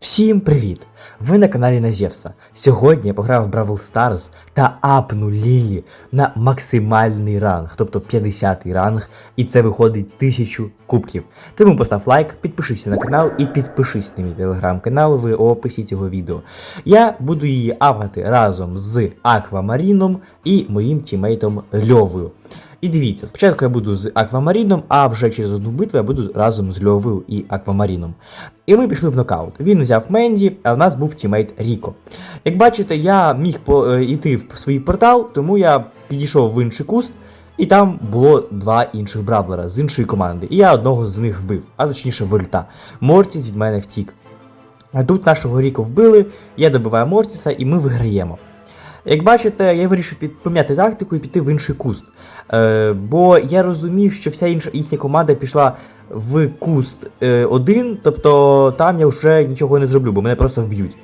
Всім привіт! Ви на каналі Назєвса. Сьогодні я пограв в Бравл Stars та апну Лілі на максимальний ранг, тобто 50-й ранг, і це виходить 1000 кубків. Тому постав лайк, підпишися на канал і підпишись на мій телеграм-канал в описі цього відео. Я буду її апати разом з Аквамаріном і моїм тімейтом Льовою. І дивіться, спочатку я буду з Аквамаріном, а вже через одну битву я буду разом з Льовою і Аквамаріном. І ми пішли в нокаут. Він взяв Менді, а в нас був тімейт Ріко. Як бачите, я міг по, е, йти в свій портал, тому я підійшов в інший куст, і там було два інших бравлера з іншої команди. І я одного з них вбив, а точніше Вольта. Мортіс від мене втік. Тут нашого Ріко вбили, я добиваю Мортіса, і ми виграємо. Як бачите, я вирішив поміняти тактику і піти в інший куст. Е, бо я розумів, що вся інша їхня команда пішла в куст е, один, тобто там я вже нічого не зроблю, бо мене просто вб'ють.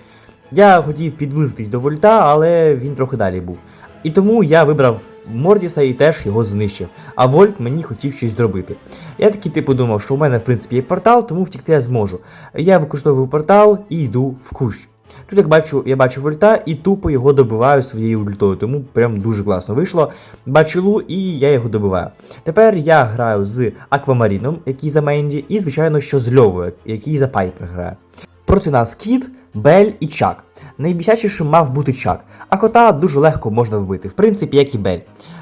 Я хотів підблизитись до Вольта, але він трохи далі був. І тому я вибрав Мордіса і теж його знищив. А Вольт мені хотів щось зробити. Я такий типу думав, що у мене в принципі є портал, тому втікти я зможу. Я використовую портал і йду в кущ. Тут як бачу, я бачу вольта і тупо його добиваю своєю ультою, тому прям дуже класно вийшло. Бачу лу і я його добиваю. Тепер я граю з Аквамаріном, який за Менді, і, звичайно, що з Льовою, який за Пайпер грає. Проти нас Кіт, Бель і Чак. Найбісячішим мав бути Чак, а кота дуже легко можна вбити, в принципі, як і Бель.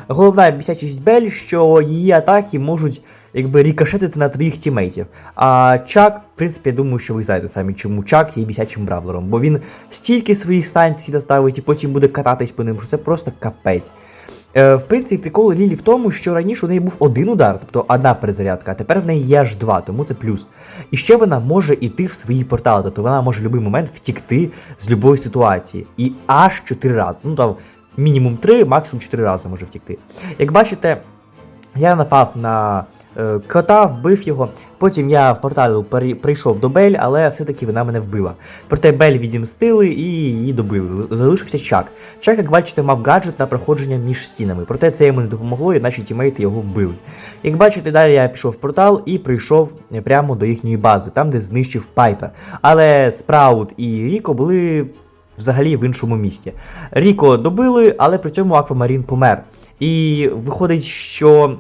Головна бісячість Бель, що її атаки можуть якби рікошетити на твоїх тімейтів. А Чак, в принципі, я думаю, що ви знаєте самі, чому Чак є бісячим бравлером, бо він стільки своїх станцій наставить і потім буде кататись по ним, що це просто капець. Е, в принципі, прикол Лілі в тому, що раніше у неї був один удар, тобто одна перезарядка, а тепер в неї є аж два, тому це плюс. І ще вона може йти в свої портали, тобто вона може в будь-який момент втікти з будь-якої ситуації. І аж чотири рази. Ну там мінімум три, максимум чотири рази може втікти. Як бачите, я напав на е, кота, вбив його. Потім я в портал прийшов до Бель, але все-таки вона мене вбила. Проте Бель відімстили і її добили. Залишився Чак. Чак, як бачите, мав гаджет на проходження між стінами. Проте це йому не допомогло, і наші тімейти його вбили. Як бачите, далі я пішов в портал і прийшов прямо до їхньої бази, там де знищив Пайпер. Але Спраут і Ріко були взагалі в іншому місті. Ріко добили, але при цьому Аквамарін помер. І виходить, що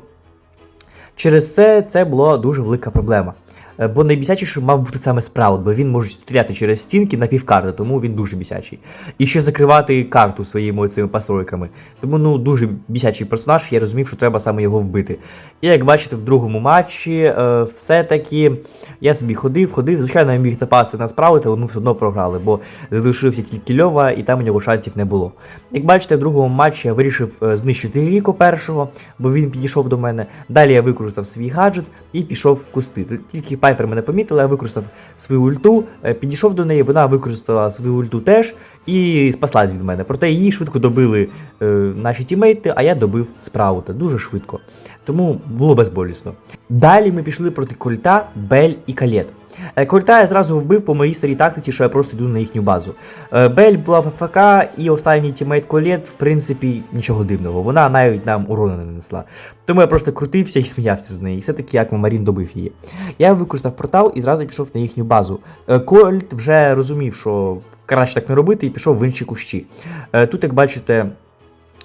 через це це була дуже велика проблема. Е, Бо найбісячішим мав бути саме Спраут, бо він може стріляти через стінки на півкарти, тому він дуже бісячий. І ще закривати карту своїми цими постройками. Тому ну дуже бісячий персонаж, я розумів, що треба саме його вбити. І як бачите, в другому матчі е, все-таки я собі ходив, ходив. Звичайно, я міг напасти на Спраут, але ми все одно програли, бо залишився тільки Льова, і там у нього шансів не було. Як бачите, в другому матчі я вирішив е, знищити Ріко першого, бо він підійшов до мене. Далі я використав свій гаджет і пішов в кусти. Тільки Пайпер мене помітила, я використав свою ульту, е, підійшов до неї, вона використала свою ульту теж і спаслась від мене. Проте її швидко добили е, наші тімейти, а я добив Спраута дуже швидко. Тому було безболісно. Далі ми пішли проти Кольта, Бель і Калет. Е, Кольта я зразу вбив по моїй старій тактиці, що я просто йду на їхню базу. Е, Бель була в АФК, і останній тімейт Колет, в принципі, нічого дивного. Вона навіть нам урону не нанесла. Тому я просто крутився і сміявся з неї. Все-таки Аквамарін добив її. Я використав портал і зразу пішов на їхню базу. Е, Кольт вже розумів, що краще так не робити, і пішов в інші кущі. Тут, як бачите,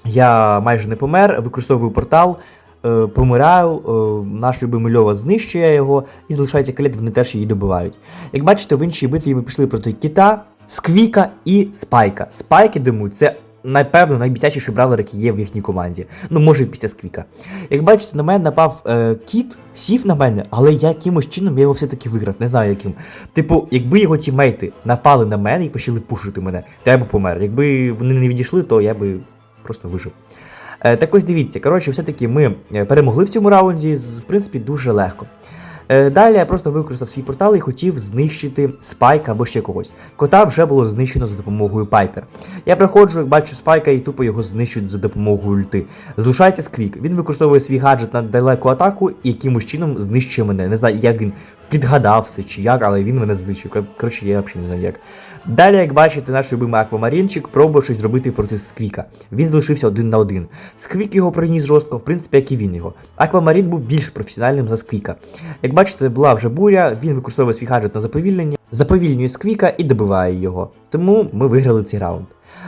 я майже не помер, використовую портал. Е, Помираю, е, наш любимий Льова знищує його і залишається калет, вони теж її добивають. Як бачите, в іншій битві ми пішли проти Кіта, Сквіка і Спайка. Спайки, думаю, це напевно найбітячіший бравлер, який є в їхній команді. Ну, може, після Сквіка. Як бачите, на мене напав е, кіт, сів на мене, але я якимось чином я його все-таки виграв, не знаю яким. Типу, якби його тімейти напали на мене і почали пушити мене, то я б помер. Якби вони не відійшли, то я би просто вижив. Е, так ось дивіться, коротше, все-таки ми е, перемогли в цьому раунді, в принципі, дуже легко. Е, Далі я просто використав свій портал і хотів знищити спайка або ще когось. Кота вже було знищено за допомогою Пайпер. Я приходжу, бачу спайка і тупо його знищують за допомогою ульти. Залишається сквік. Він використовує свій гаджет на далеку атаку і якимось чином знищує мене. Не знаю, як він підгадався чи як, але він мене знищив. Коротше, я взагалі не знаю як. Далі, як бачите, наш любимий аквамарінчик пробує щось зробити проти Сквіка. Він залишився один на один. Сквік його приніс жорстко, в принципі, як і він його. Аквамарін був більш професіональним за Сквіка. Як бачите, була вже буря, він використовує свій гаджет на заповільнення. заповільнює Сквіка і добиває його. Тому ми виграли цей раунд.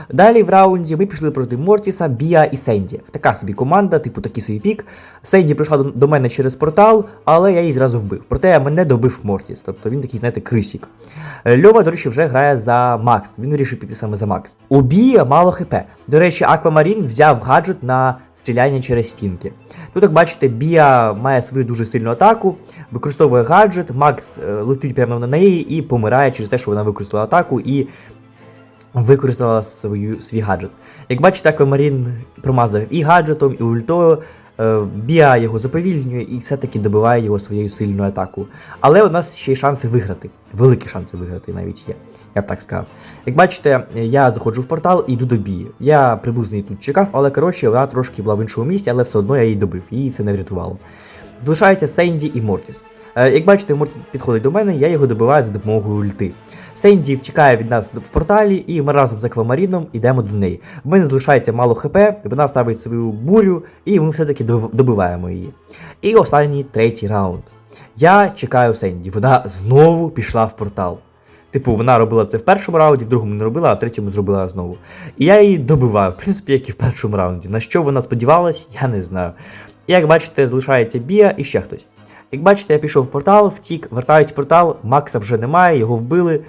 Далі в раунді ми пішли проти Мортіса, Біа і Сенді. Така собі команда, типу такий собі пік. Сенді прийшла до, мене через портал, але я її зразу вбив. Проте мене добив Мортіс, тобто він такий, знаєте, крисік. Е, Льова, до речі, вже грає за Макс. Він вирішив піти саме за Макс. У Біа мало хп. До речі, Аквамарін взяв гаджет на стріляння через стінки. Тут, як бачите, Біа має свою дуже сильну атаку, використовує гаджет, Макс е, летить прямо на неї і помирає через те, що вона використала атаку і використала свою, свій гаджет. Як бачите, Аквамарін промазав і гаджетом, і ультою. е, Біа його заповільнює і все-таки добиває його своєю сильною атакою. Але у нас ще й шанси виграти. Великі шанси виграти навіть є, я б так сказав. Як бачите, я заходжу в портал і йду до бії. Я приблизно її тут чекав, але коротше вона трошки була в іншому місці, але все одно я її добив, її це не врятувало. Залишаються Сенді і Мортіс. Е, Як бачите, Мортіс підходить до мене, я його добиваю за допомогою ульти. Сенді втікає від нас в порталі, і ми разом з Аквамаріном йдемо до неї. В мене залишається мало хп, вона ставить свою бурю, і ми все-таки доб- добиваємо її. І останній третій раунд. Я чекаю Сенді, вона знову пішла в портал. Типу, вона робила це в першому раунді, в другому не робила, а в третьому зробила знову. І я її добиваю, в принципі, як і в першому раунді. На що вона сподівалась, я не знаю. Як бачите, залишається Біа і ще хтось. Як бачите, я пішов в портал, втік, вертаюсь в портал, Макса вже немає, його вбили.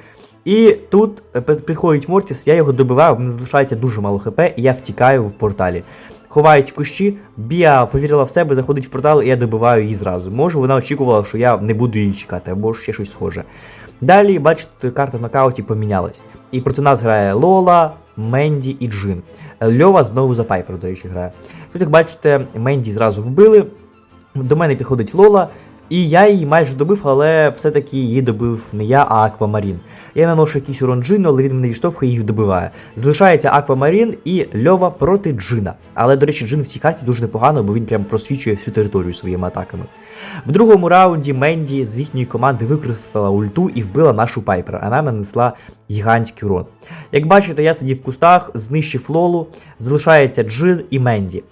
І тут е, підходить Мортіс, я його добиваю, мене залишається дуже мало хп, і я втікаю в порталі. Ховаюсь в кущі, Біа повірила в себе, заходить в портал, і я добиваю її зразу. Може, вона очікувала, що я не буду її чекати, або ще щось схоже. Далі, бачите, карта в нокауті помінялась. І проти нас грає Лола, Менді і Джин. Е, Льова знову за Пайпер, до речі, грає. Тут, як бачите, Менді зразу вбили. До мене підходить Лола, і я її майже добив, але все-таки її добив не я, а Аквамарін. Я наношу якийсь урон Джину, але він мене відштовхує і їх добиває. Залишається Аквамарін і Льова проти Джина. Але, до речі, Джин в цій карті дуже непогано, бо він прям просвічує всю територію своїми атаками. В другому раунді Менді з їхньої команди використала ульту і вбила нашу Пайпер, а нам нанесла гігантський урон. Як бачите, я сидів в кустах, знищив Лолу, залишається Джин і Менді.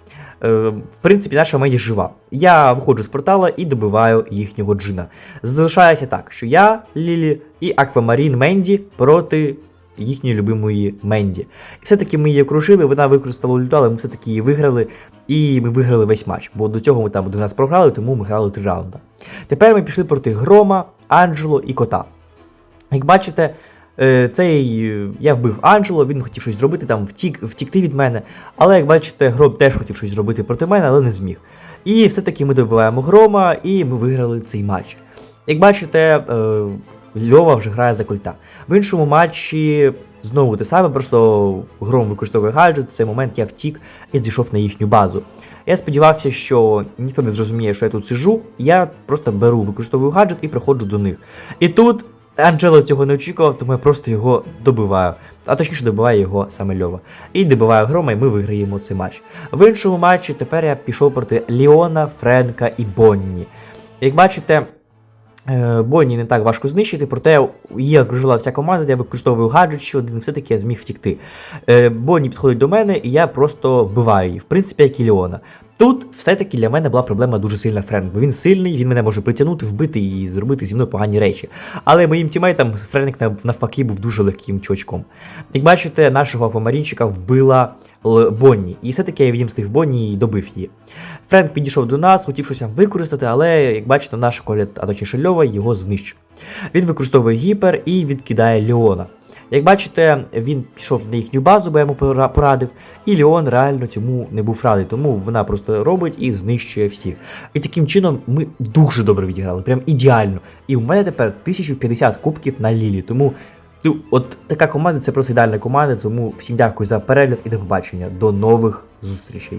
Е, в принципі, наша Менді жива. Я виходжу з портала і добиваю їхнього джина. Залишається так, що я, Лілі і Аквамарін Менді проти їхньої любимої Менді. І все-таки ми її окружили, вона використала ульту, але ми все-таки її виграли, і ми виграли весь матч. Бо до цього ми там до нас програли, тому ми грали три раунди. Тепер ми пішли проти Грома, Анджело і Кота. Як бачите, цей е, я вбив Анджело, він хотів щось зробити, там втік, втікти від мене. Але як бачите, Гром теж хотів щось зробити проти мене, але не зміг. І все-таки ми добиваємо Грома, і ми виграли цей матч. Як бачите, е, Льова вже грає за культа. В іншому матчі знову те саме, просто Гром використовує гаджет, в цей момент я втік і зійшов на їхню базу. Я сподівався, що ніхто не зрозуміє, що я тут сижу. Я просто беру, використовую гаджет і приходжу до них. І тут Анджело цього не очікував, тому я просто його добиваю. А точніше добиває його саме Льова. І добиваю грома, і ми виграємо цей матч. В іншому матчі тепер я пішов проти Ліона, Френка і Бонні. Як бачите, е, Бонні не так важко знищити, проте її окружила вся команда, я використовую гаджет ще один, все-таки я зміг втікти. Е, Бонні підходить до мене, і я просто вбиваю її, в принципі, як і Ліона. Тут все-таки для мене була проблема дуже сильна Френк, бо він сильний, він мене може притягнути, вбити і зробити зі мною погані речі. Але моїм тімейтам Френк навпаки був дуже легким чувачком. Як бачите, нашого аквамарінчика вбила Бонні, і все-таки я відімстив Бонні і добив її. Френк підійшов до нас, хотів щось використати, але як бачите, наш колят, а точніше Льова, його знищив. Він використовує гіпер і відкидає Леона. Як бачите, він пішов на їхню базу, бо я йому порадив, і Леон реально цьому не був радий, тому вона просто робить і знищує всіх. І таким чином ми дуже добре відіграли, прям ідеально. І в мене тепер 1050 кубків на Лілі. Тому ну, от така команда це просто ідеальна команда. Тому всім дякую за перегляд і до побачення. До нових зустрічей.